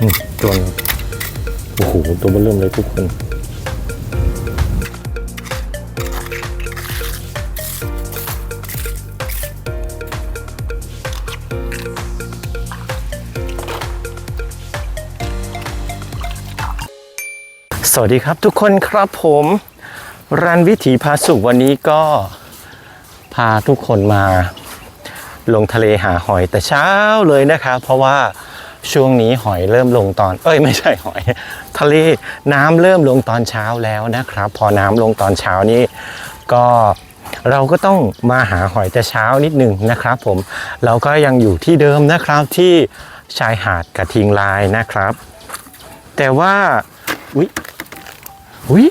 อืมตัวหนึ่ง โอ้โห ตัวเบอเริ่มเลยทุกคนสวัสดีครับทุกคนครับผมรันวิถีพาสุขวันนี้ก็พาทุกคนมา ลงทะเลหาหอยแต่เช้าเลยนะครับเพราะว่า ช่วงนี้หอยเริ่มลงตอน เอ้ยไม่ใช่หอย ทะเลน้ำเริ่มลงตอนเช้าแล้วนะครับ พอน้ำลงตอนเช้านี้ก็เราก็ต้องมาหาหอยแต่เช้านิดหนึ่งนะครับ ผมเราก็ยังอยู่ที่เดิมนะครับที่ชายหาดกระทิงลายนะครับ แต่ว่าอุ้ยอุ้ย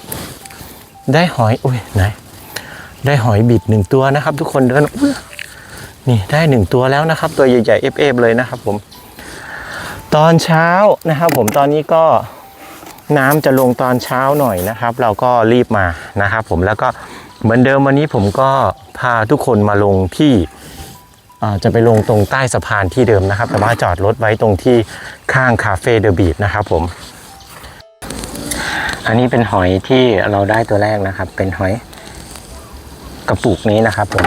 ได้หอยอุ้ยไหนได้หอยบิดหนึ่งตัวนะครับ ทุกคนเดินนี่ได้หนึ่งตัวแล้วนะครับ ตัวใหญ่ๆเอฟๆเลยนะครับ ผม ตอนเช้านะครับ ผมตอนนี้ก็น้ำจะลงตอนเช้าหน่อยนะครับ เราก็รีบมานะครับ ผมแล้วก็เหมือนเดิมวันนี้ผมก็พาทุกคนมาลงที่จะไปลงตรงใต้สะพานที่เดิมนะครับ แต่ว่าจอดรถไว้ตรงที่ข้างคาเฟ่เดอะบีทนะครับผม อันนี้เป็นหอยที่เราได้ตัวแรกนะครับ เป็นหอยกระปุกนี้นะครับผม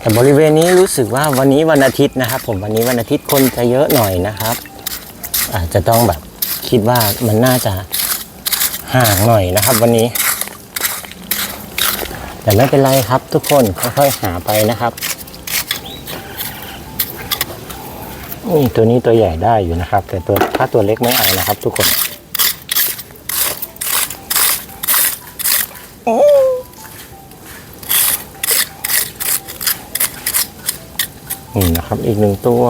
แต่บริเวณนี้รู้สึกว่าวันนี้วันอาทิตย์นะครับ ผมวันนี้วันอาทิตย์คนจะเยอะหน่อยนะครับ อาจจะต้องแบบคิดว่ามันน่าจะห่างหน่อยนะครับ วันนี้ แต่ไม่เป็นไรครับทุกคนค่อยๆหาไปนะครับนี่ตัวนี้ตัวใหญ่ได้อยู่นะครับ แต่ตัวถ้าตัวเล็กไม่เอานะครับ ทุกคน นี่นะครับ อีกหนึ่งตัว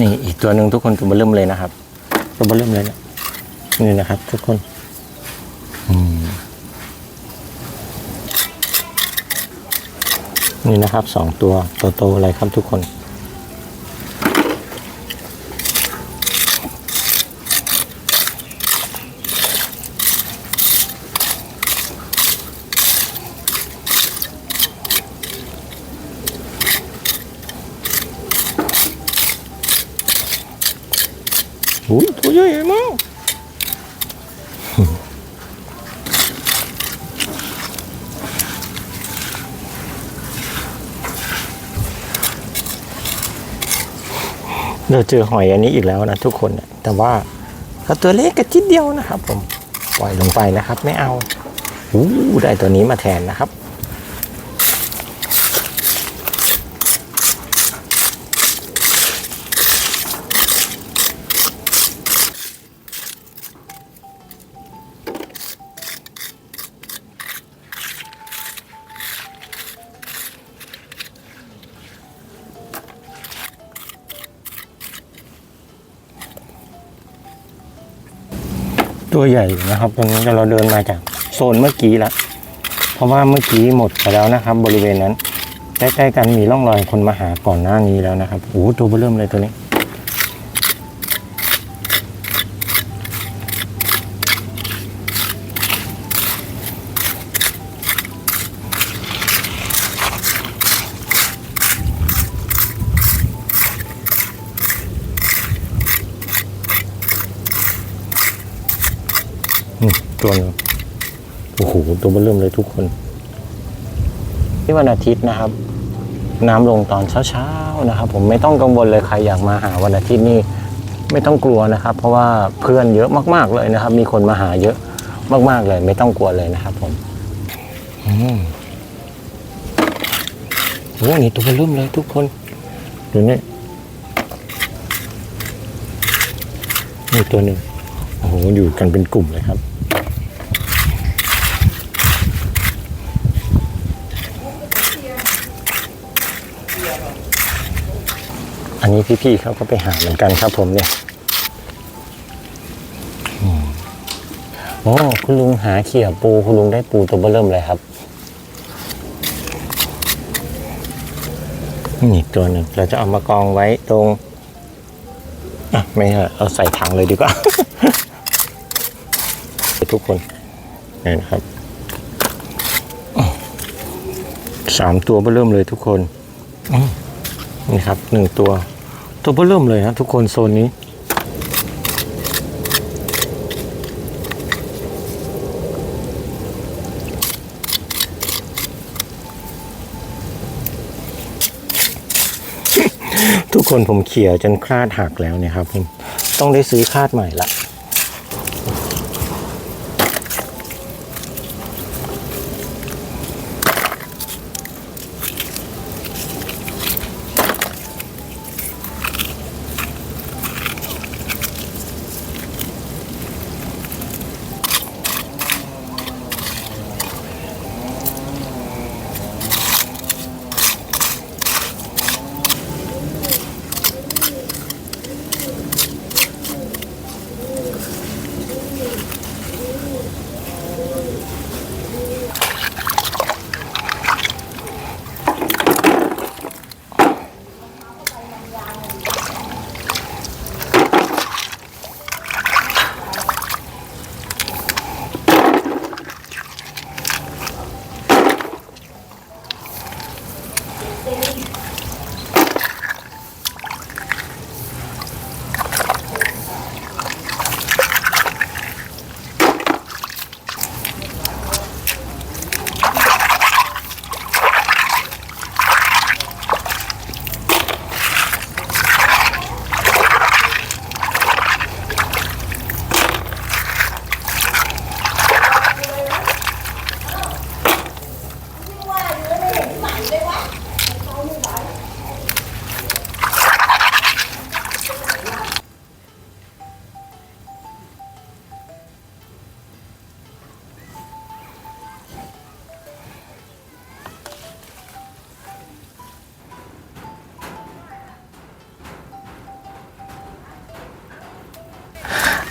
นี่อีกตัวหนึ่งทุกคนตัวเบร์เริ่มเลยนะครับ ตัวเบร์เริ่มเลยนะนี่นะครับ ทุกคนนี่นะครับสองตัวโตๆอะไรครับทุกคน อุ้ยตัวใหญ่มากเราเจอหอยอันนี้อีกแล้วนะทุกคนเนี่ยแต่ว่าก็ตัวเล็กกระจิดเดียวนะครับผม ปล่อยลงไปนะครับ ไม่เอาอู้ได้ตัวนี้มาแทนนะครับ ตัวใหญ่อยู่นะครับตรงนี้เราเดินมาจากโซนเมื่อกี้ละเพราะว่าเมื่อกี้หมดไปแล้วนะครับ บริเวณนั้นใกล้ๆกันมีร่องรอยคนมาหาก่อนหน้านี้แล้วนะครับโอ้ตัวเริ่มเลยตัวนี้ ตัวหนึงโอ้โหตัวเบอเริ่มเลยทุกคน ที่วันอาทิตย์นะครับ น้ำลงตอนเช้าๆนะครับ ผมไม่ต้องกังวลเลยใครอยากมาหาวันอาทิตย์นี่ไม่ต้องกลัวนะครับ เพราะว่าเพื่อนเยอะมากๆเลยนะครับ มีคนมาหาเยอะมากๆเลย ไม่ต้องกลัวเลยนะครับผมอืมโอ้นี่ตัวเบอเริ่มเลยทุกคนดูนี่นี่ตัวหนึ่ง โอ้โหอยู่กันเป็นกลุ่มเลยครับ อันนี้พี่ๆเขาก็ไปหาเหมือนกันครับผมเนี่ยอืมโอ้คุณลุงหาเขี่ยปูคุณลุงได้ปูตัวเบ้อเริ่มเลยครับนี่ตัวหนึ่งเราจะเอามากองไว้ตรง อะ ไม่ใช่เอาใส่ถังเลยดีกว่า ทุกคนนี่นะครับสามตัวเบ้อเริ่มเลยทุกคนนี่ครับหนึ่งตัว ตัวเบ้อเริ่มเลยนะทุกคนโซนนี้ทุกคนผมเขี่ยจนคลาดหักแล้วเนี่ยครับผมต้องได้ซื้อคลาดใหม่ละ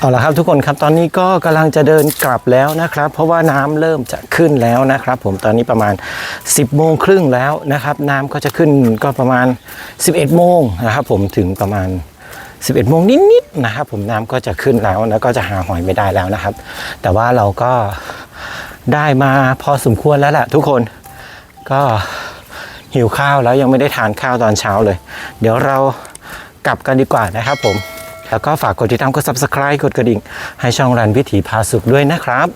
เอาละครับทุกคนครับตอนนี้ก็กำลังจะเดินกลับแล้วนะครับ เพราะว่าน้ำเริ่มจะขึ้นแล้วนะครับ ผมตอนนี้ประมาณ 10โมงครึ่งแล้วนะครับ น้ำก็จะขึ้นก็ประมาณ 11โมงนะครับผมถึงประมาณ 11โมงนิดๆนะครับ ผมน้ำก็จะขึ้นแล้วแล้วก็จะหาหอยไม่ได้แล้วนะครับ แต่ว่าเราก็ได้มาพอสมควรแล้วแหละทุกคนก็หิวข้าวแล้วยังไม่ได้ทานข้าวตอนเช้าเลย เดี๋ยวเรากลับกันดีกว่านะครับผม แล้วก็ฝากกดติดตามกด subscribe กดกระดิ่ง ให้ช่องรันวิถีพาสุขด้วยนะครับ